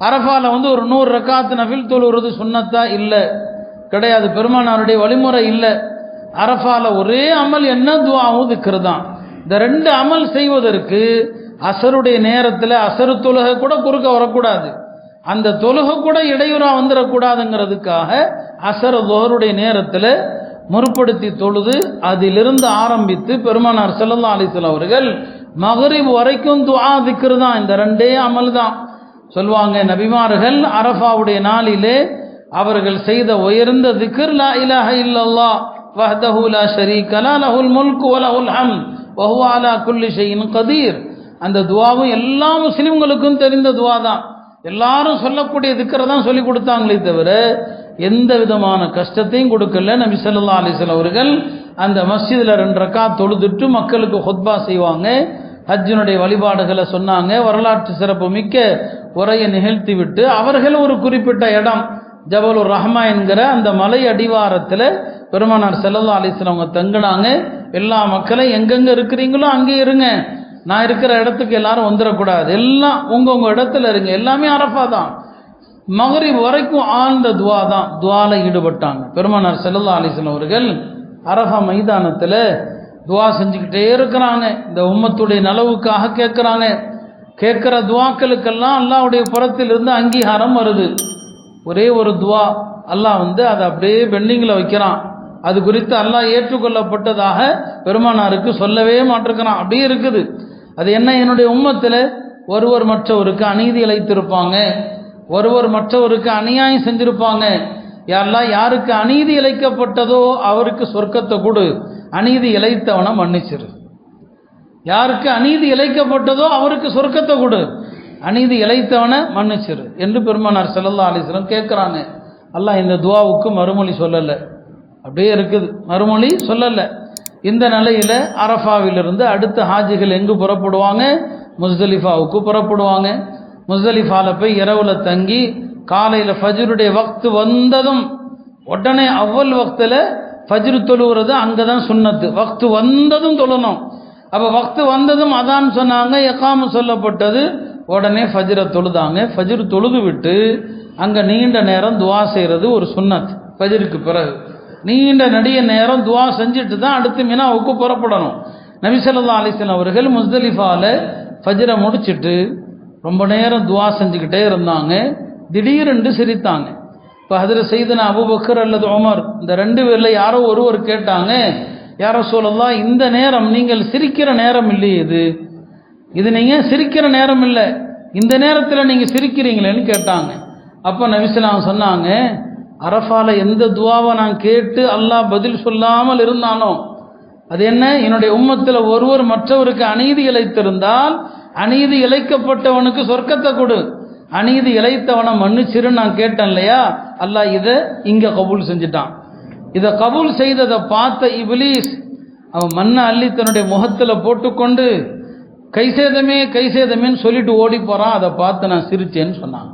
அரஃபாவில் வந்து ஒரு நூறு ரக்காத்து நஃபில் தொழுகிறது சுண்ணத்தா இல்லை. கிடையாது. பெருமானாருடைய வழிமுறை இல்லை. அரஃபால ஒரே அமல் என்ன? துவாவும் திக்கிறது தான் இந்த ரெண்டு அமல் செய்வதற்கு அசருடைய நேரத்தில் அசரு தொழுகை கூட குறுக்க வரக்கூடாது. அந்த தொழுகை கூட இடையூறாக வந்துடக்கூடாதுங்கிறதுக்காக அசர துஹருடைய நேரத்தில் முற்படுத்தி தொழுது அதிலிருந்து ஆரம்பித்து பெருமானார் செல்லல்லா அலிசல் அவர்கள் மகரிப் வரைக்கும் துவா திக்கிறது தான் இந்த ரெண்டே அமல் தான் சொல்லுவாங்க நபிமார்கள் அரஃபாவுடைய நாளிலே அவர்கள் செய்த உயர்ந்த திக்ர் லா இலாஹ இல்லல்லா வஹ்தஹு லா ஷரீக லா லஹுல் முல்கு வ லஹுல் ஹம் வ ஹுவ அலா குல்லி ஷைஇன் கதீர். அந்த துவாவும் எல்லா முஸ்லிம்களுக்கும் தெரிந்த துவா தான். எல்லாரும் சொல்லக்கூடிய திக்கரை தான் சொல்லி கொடுத்தாங்களே தவிர எந்த விதமான கஷ்டத்தையும் கொடுக்கல. நபி ஸல்லல்லாஹு அலைஹி அவர்கள் அந்த மஸ்ஜிதில் ரெண்டு ரக்கா தொழுதுட்டு மக்களுக்கு ஹொத்பா செய்வாங்க. ஹஜ்ஜினுடைய வழிபாடுகளை சொன்னாங்க. வரலாற்று சிறப்பு மிக்க உரையை நிகழ்த்திவிட்டு அவர்கள் ஒரு குறிப்பிட்ட இடம் ஜபலுர் ரஹ்மா என்கிற அந்த மலை அடிவாரத்தில் பெருமானார் செல்லல்லா அலிஸ்லாம் அவங்க தங்கினாங்க. எல்லா மக்களும் எங்கெங்கே இருக்கிறீங்களோ அங்கே இருங்க. நான் இருக்கிற இடத்துக்கு எல்லாரும் வந்துடக்கூடாது எல்லாம் உங்கள் உங்கள் இடத்துல இருங்க. எல்லாமே அரஃபா தான். மகரி வரைக்கும் ஆழ்ந்த துவா தான். துவால ஈடுபட்டாங்க. பெருமானார் செல்லல்லா அலிஸ்லாம் அவர்கள் அரஃபா மைதானத்தில் துவா செஞ்சுக்கிட்டே இருக்கிறாங்க. இந்த உம்மத்துடைய நலவுக்காக கேட்குறாங்க. கேட்குற துவாக்களுக்கெல்லாம் அல்லாவுடைய புறத்திலிருந்து அங்கீகாரம் வருது. ஒரே ஒரு துவா. அல்லாஹ் வந்து அதை அப்படியே பெண்டிங்கில் வைக்கிறான். அது குறித்து அல்லாஹ் ஏற்றுக்கொள்ளப்பட்டதாக பெருமானாருக்கு சொல்லவே மாட்டிருக்கிறான். அப்படியே இருக்குது. அது என்ன? என்னுடைய உம்மத்தில் ஒருவர் மற்றவருக்கு அநீதி இழைத்திருப்பாங்க. ஒருவர் மற்றவருக்கு அநியாயம் செஞ்சிருப்பாங்க. யாரெல்லாம் யாருக்கு அநீதி இழைக்கப்பட்டதோ அவருக்கு சொர்க்கத்தை கொடு. அநீதி இழைத்தவனை மன்னிச்சிரு. யாருக்கு அநீதி இழைக்கப்பட்டதோ அவருக்கு சொர்க்கத்தை கொடு. அநீதி இழைத்தவனை மன்னிச்சிரு என்று பெருமானார் செல்லல்லா அலிஸ்லம் கேட்குறாங்க அல்லாஹ் இந்த துவாவுக்கு மறுமொழி சொல்லலை. அப்படியே இருக்குது. மறுமொழி சொல்லலை. இந்த நிலையில் அரஃபாவிலிருந்து அடுத்த ஹாஜிகள் எங்கு புறப்படுவாங்க? முஸ்தலிஃபாவுக்கு புறப்படுவாங்க. முஸ்தலிஃபாவில் போய் இரவில் தங்கி காலையில் ஃபஜ்ருடைய வக்து வந்ததும் உடனே அவ்வல் வக்தில் ஃபஜ்ரு தொழுகிறது அங்கே தான் சுண்ணத்து வக்து வந்ததும் தொழணும். அப்போ வக்து வந்ததும் அதான் சொன்னாங்க எக்காம சொல்லப்பட்டது. உடனே ஃபஜ்ரை தொழுதாங்க. ஃபஜ்ர் தொழுது விட்டு அங்கே நீண்ட நேரம் துவா செய்கிறது ஒரு சுண்ணத் ஃபஜிருக்கு பிறகு. நீண்ட நடிக நேரம் துவா செஞ்சுட்டு தான் அடுத்து மினாவுக்கு புறப்படணும். நபிசல்லா ஸல்லல்லாஹு அவர்கள் முஸ்தலிஃபால ஃபஜ்ரை முடிச்சிட்டு ரொம்ப நேரம் துவா செஞ்சுக்கிட்டே இருந்தாங்க. திடீரென்று சிரித்தாங்க. இப்போ அதில் செய்தன அபுபக்கர் அல்லது உமர் இந்த ரெண்டு பேரில் யாரோ ஒருவர் கேட்டாங்க யார சொல்லலாம் இந்த நேரம் நீங்கள் சிரிக்கிற நேரம் இல்லையே இது. இது நீங்கள் சிரிக்கிற நேரம் இல்லை. இந்த நேரத்தில் நீங்கள் சிரிக்கிறீங்களேன்னு கேட்டாங்க. அப்போ நபிஸ்லாம் சொன்னாங்க அரஃபால எந்த துவாவை நான் கேட்டு அல்லாஹ் பதில் சொல்லாமல் இருந்தானோ? அது என்ன? என்னுடைய உம்மத்தில் ஒருவர் மற்றவருக்கு அநீதி இழைத்திருந்தால் அநீதி இழைக்கப்பட்டவனுக்கு சொர்க்கத்தை கொடு. அநீதி இழைத்தவனை மன்னிச்சிருன்னு நான் கேட்டேன் இல்லையா? அல்லாஹ் இதை இங்கே கபூல் செஞ்சுட்டான். இதை கபூல் செய்ததை பார்த்த இபிலீஸ் அவன் மண்ணை அள்ளி தன்னுடைய முகத்தில் போட்டுக்கொண்டு கைசேதமே கைசேதமேன்னு சொல்லிட்டு ஓடி போகிறான் அதை பார்த்து நான் சிரிச்சேன்னு சொன்னான்.